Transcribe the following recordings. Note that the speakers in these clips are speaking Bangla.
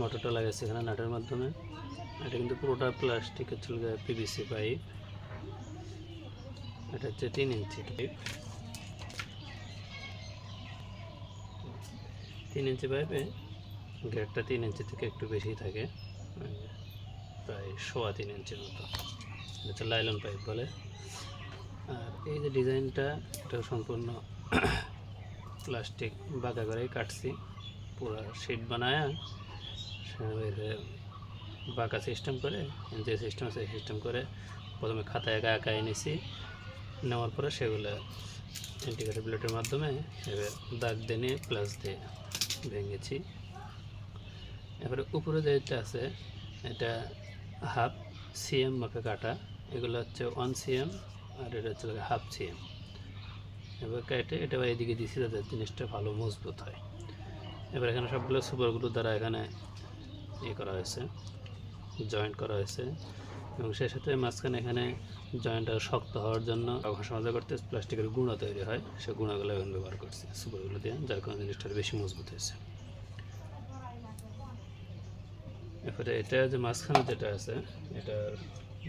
মোটরটা লাগাইছে, এখানে নাটের মাধ্যমে। এটা কিন্তু পুরোটা প্লাস্টিকের চলে পিভিসি পাইপ এটা হচ্ছে তিন ইঞ্চি পাইপ তিন ইঞ্চি পাইপে গেটটা তিন ইঞ্চি থেকে একটু বেশি থাকে। প্রায় সোয়া তিন ইঞ্চির মতো। হচ্ছে লাইলন পাইপ বলে। আর এই যে ডিজাইনটা এটা সম্পূর্ণ প্লাস্টিক বাঁকা করেই কাটছি। পুরো শিট বানায় বাঁকা সিস্টেম করে, যে সিস্টেম আছে সিস্টেম করে প্রথমে খাতায় একা একা এনেছি। নেওয়ার পরে সেগুলো ইন্টিগ্রেটেড প্লেটের মাধ্যমে এবার দাগ দিয়ে নিয়ে প্লাস দিয়ে ভেঙেছি। এবারে উপরে যেটা আছে, এটা হাফ সিএম মাপে কাটা। এগুলো হচ্ছে ওয়ান সিএম আর এটা হচ্ছে হাফ সিএম এবার কেটে এটা এদিকে দিছি, যাতে জিনিসটা ভালো মজবুত হয়। এবার এখানে সবগুলো সুপারগুলো দ্বারা এখানে ইয়ে করা হয়েছে জয়েন্ট করা হয়েছে এবং সেই সাথে মাঝখানে এখানে জয়েন্টটা শক্ত হওয়ার জন্য ঘষা মাজা করতে প্লাস্টিকের গুঁড়া তৈরি হয়। সে গুঁড়াগুলো এখন ব্যবহার করছে, সুপারগুলো দিয়ে, যার কারণে জিনিসটা আরও বেশি মজবুত হয়েছে। এরপরে এটা যে মাঝখানে যেটা আছে, এটার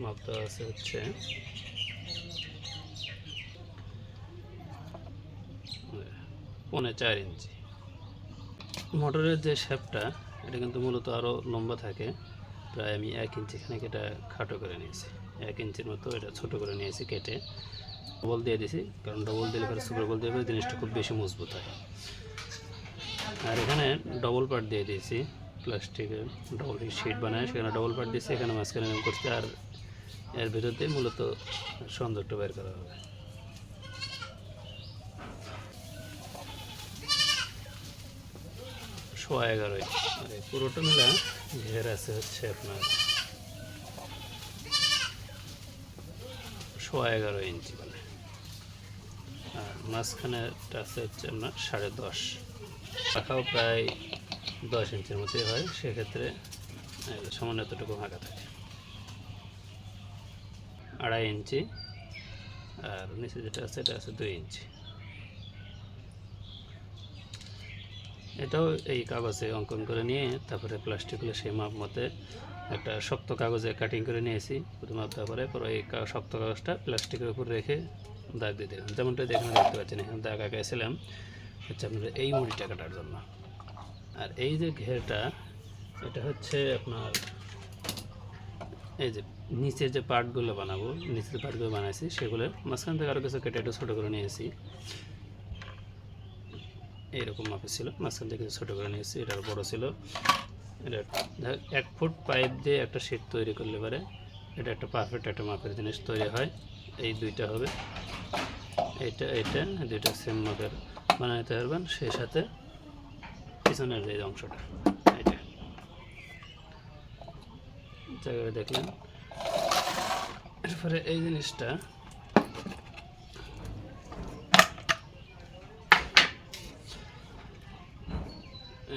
মাপটা আছে হচ্ছে পৌনে চার ইঞ্চি। মোটরের যে শেপটা এটা কিন্তু মূলত আরও লম্বা থাকে। প্রায় আমি এক ইঞ্চি এখানে এটা খাটো করে নিয়েছি। এক ইঞ্চির মতো এটা ছোট করে নিয়েছি কেটে। ডবল দিয়ে দিয়েছি কারণ ডবল দিলে পরে সুপার বল দিয়ে পরে জিনিসটা খুব বেশি মজবুত হয়। আর এখানে ডবল পার্ট দিয়ে দিয়েছি প্লাস্টিকের ডবল শিট বানায়, সেখানে ডবল পার্ট দিয়েছি, এখানে মাঝখানে করতে আর এর ভিতর দিয়ে মূলত সংযোগটা বের করা হবে। সোয়া এগারোই। আর এই পুরোটা মিলা ঘের আছে হচ্ছে আপনার সোয়া এগারো ইঞ্চি মানে। আর মাঝখানেটা আছে হচ্ছে আপনার সাড়ে দশ। পাখাও প্রায় দশ ইঞ্চির মতোই হয় সেক্ষেত্রে সামান্য এতটুকু ফাঁকা থাকে। আড়াই ইঞ্চি আর নিচে যেটা আছে এটা আছে দুই ইঞ্চি। এটাও এই কাগজে অঙ্কন করে নিয়ে, তারপরে প্লাস্টিকগুলো সেই মাপ মতে একটা শক্ত কাগজে কাটিং করে নিয়েছি। প্রথম দেওয়ার পরে এই শক্ত কাগজটা প্লাস্টিকের উপর রেখে দাগ দিয়ে দিলাম। যেমনটা এখানে দেখতে পাচ্ছেন, এখানে দাগ আঁকাইছিলাম হচ্ছে আপনার এই মুড়িটা কাটার জন্য। আর এই যে ঘেরটা, এটা হচ্ছে আপনার এই যে নিচে যে পার্টগুলো বানাবো, নিচের পার্টগুলো বানাইছি সেগুলো মাঝখান থেকে আরও কিছু কেটে একটু ছোটো করে নিয়েছি। এইরকম মাপে ছিল। মাঝখান থেকে ছোটো করে নিয়েছি এটা আরও বড় ছিল। এটা এক ফুট পাইপ দিয়ে একটা শীট তৈরি করলে পারে এটা একটা পারফেক্ট একটা মাপের জিনিস তৈরি হয়। এই দুইটা হবে। এইটা এইটা, দুইটা সেম মাপের বানাইতে পারবেন। সেই সাথে পিছনের যে অংশটা এটা জায়গায় দেখলেন। এরপরে এই জিনিসটা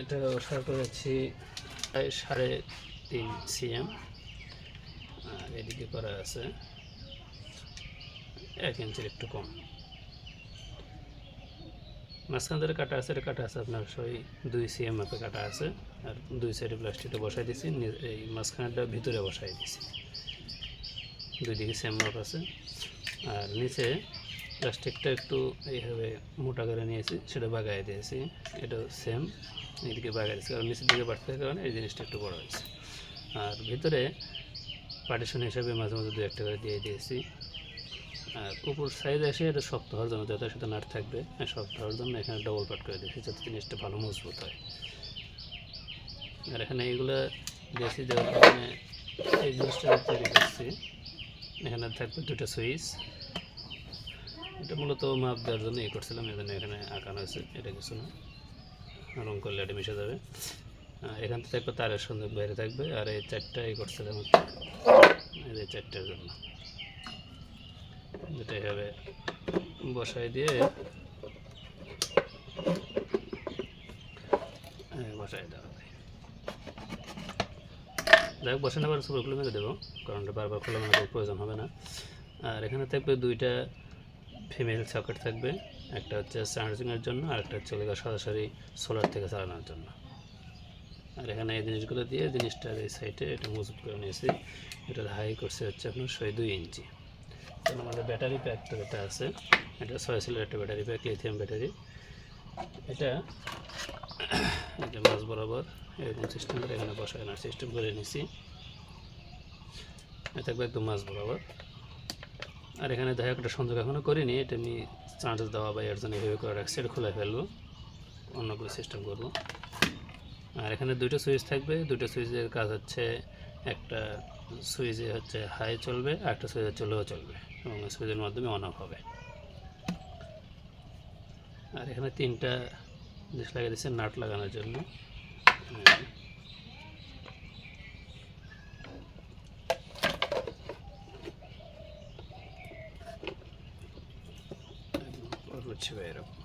এটা অর্ডার করেছি প্রায় সাড়ে তিন সিএম, আর এদিকে করা আছে এক ইঞ্চির একটু কম। মাঝখান ধরে কাটা আছে, এটা কাটা আছে আপনার সই দুই সিএম মাপে কাটা আছে, আর দুই সাইডে প্লাস্টিকটা বসাই দিয়েছি এই মাঝখানটা ভিতরে বসাই দিয়েছি দুই দিকে সেম মাপ আছে। আর নিচে প্লাস্টিকটা একটু এইভাবে মোটা করে নিয়েছি, সেটা বাগাই দিয়েছি। এটা সেম এদিকে বাগাই দিয়েছি, কারণ নিচের দিকে বাড়তে কারণে এই জিনিসটা একটু বড় হয়েছে। আর ভিতরে পার্টিশন হিসাবে মাঝে মাঝে দু একটা করে দিয়ে দিয়েছি। আর উপর সাইডে এসে এটা শক্ত হওয়ার জন্য যাতে সেটা নাট থাকবে। আর শক্ত হওয়ার জন্য এখানে ডবল পাট করে দিয়েছি, যাতে জিনিসটা ভালো মজবুত হয়। আর এখানে এইগুলো দিয়েছি যাওয়ার কারণে এই জিনিসটা তৈরি করছি এখানে থাকবে দুটো সুইচ। এটা মূলত মাপ দেওয়ার জন্য এই করছিলাম, এই জন্য এখানে আঁকানো আছে এটা কিছু না। রং করলে এটা মিশে যাবে। এখান থেকে থাকবে তারের সঙ্গে বাইরে থাকবে, আর এই চারটা এই করছিলাম এই চারটার জন্য। যেটা এভাবে বসাই দিয়ে বসাই দেওয়া যাই হোক বসানো পর সুপার খুলে মেরে দেবো, কারণ এটা বারবার খোলা প্রয়োজন হবে না। আর এখানে থাকবে দুইটা ফিমেল সকেট থাকবে। একটা হচ্ছে চার্জিংয়ের জন্য, আর একটা হচ্ছে সরাসরি সোলার থেকে চালানোর জন্য। আর এখানে এই জিনিসগুলো দিয়ে জিনিসটা এই সাইডে এটা মজবুত করে নিয়েছি। এটা হাই করছে হচ্ছে আপনার ছয় দুই ইঞ্চি। তখন আমাদের ব্যাটারি প্যাক তো এটা আছে, এটা ছয় সিলের একটা ব্যাটারি প্যাক লিথিয়াম ব্যাটারি এটা এটা মাছ বরাবর এরকম সিস্টেম করে এখানে বসায় আনার সিস্টেম করে নিয়েছি। এটা থাকবে একদম মাছ বরাবর। আর এখানে দেখা একটা সংযোগ এখনও করিনি, এটা আমি চার্জ দেওয়া বা এর জন্য এভাবে করে রাখছি, এটা খুলে ফেলব, অন্য কোনো সিস্টেম করব। আর এখানে দুটো সুইচ থাকবে দুটো সুইচের কাজ হচ্ছে একটা সুইচে হচ্ছে হাই চলবে আর একটা সুইচে হচ্ছে লো চলবে এবং সুইচের মাধ্যমে অন অফ হবে। আর এখানে তিনটা জিনিস লাগিয়ে দিচ্ছে নাট লাগানোর জন্য। এরকম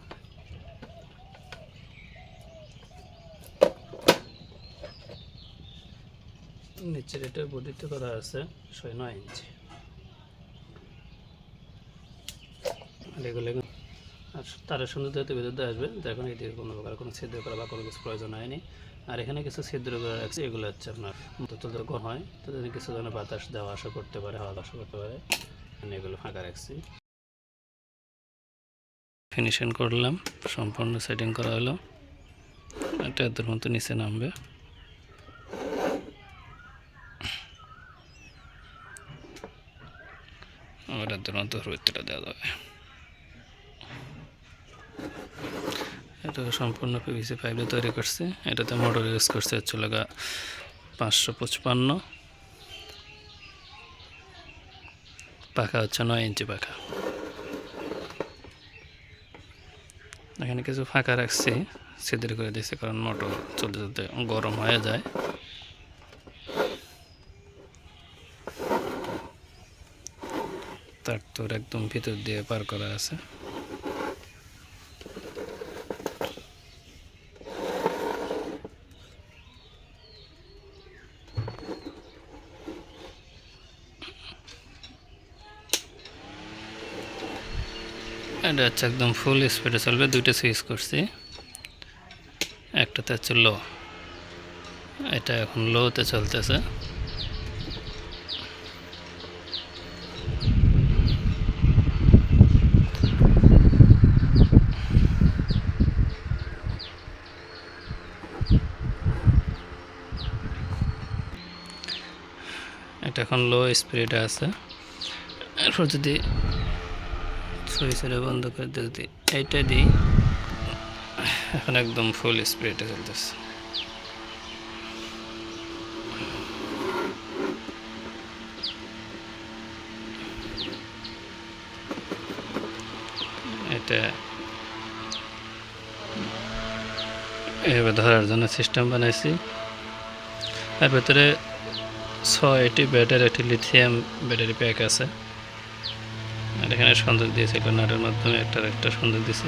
নিচের এটা করা আছে নয় ইঞ্চি। এগুলো আর তারের সুন্দর যেহেতু বিদ্যুৎ আসবে। এখন এদিকে কোনো প্রকার কোনো ছিদ্র করা বা কোনো কিছু প্রয়োজন হয়নি। আর এখানে কিছু ছিদ্র করে রাখছি এগুলো হচ্ছে আপনার যখন হয় তো কিছু ধরনের বাতাস দেওয়া আসা করতে পারে, হাওয়া আসা করতে পারে। এগুলো ফাঁকা রাখছি। ফিনিশিং করলাম, সম্পূর্ণ সেটিং করা হলো। এটা এদের মতো নিচে নামবে। আবার এদের মতো রুইতটা দেওয়া যাবে। এটা সম্পূর্ণ পিভিসি দিয়ে তৈরি করছে। এটাতে মোটর ইউজ করছে হচ্ছে লাগা পাঁচশো পঁচপান্ন। পাখা হচ্ছে নয় ইঞ্চি পাখা। এখানে কিছু ফাঁকা রাখছি, ছিদ্র করে দিয়েছি, কারণ মোটর চলতে চলতে গরম হয়ে যায়। তার তোর একদম ভিতর দিয়ে পার করা আছে। এটা হচ্ছে একদম ফুল স্পিডে চলবে, দুইটা সুইচ করছি। একটাতে হচ্ছে লো এটা এখন লোতে চলতেছে। এটা এখন লো স্পিডে আছে। এরপর যদি সুইচের বন্ধ করে যদি এইটা দিই। এখন একদম ফুল স্পিডে চলতেছে। এটা এভাবে ধরার জন্য সিস্টেম বানাইছি। এর ভেতরে ছয়টি ব্যাটারি একটি লিথিয়াম ব্যাটারি প্যাক আছে। আর এখানে সংযোগ দিয়েছে নাটের মাধ্যমে একটা একটা সংযোগ দিয়েছে।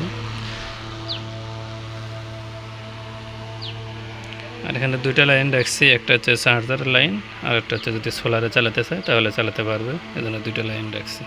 আর এখানে দুইটা লাইন রাখছি একটা হচ্ছে চার্জার লাইন আর একটা হচ্ছে যদি সোলারে চালাতে চায় তাহলে চালাতে পারবে, এজন্য দুইটা লাইন রাখছি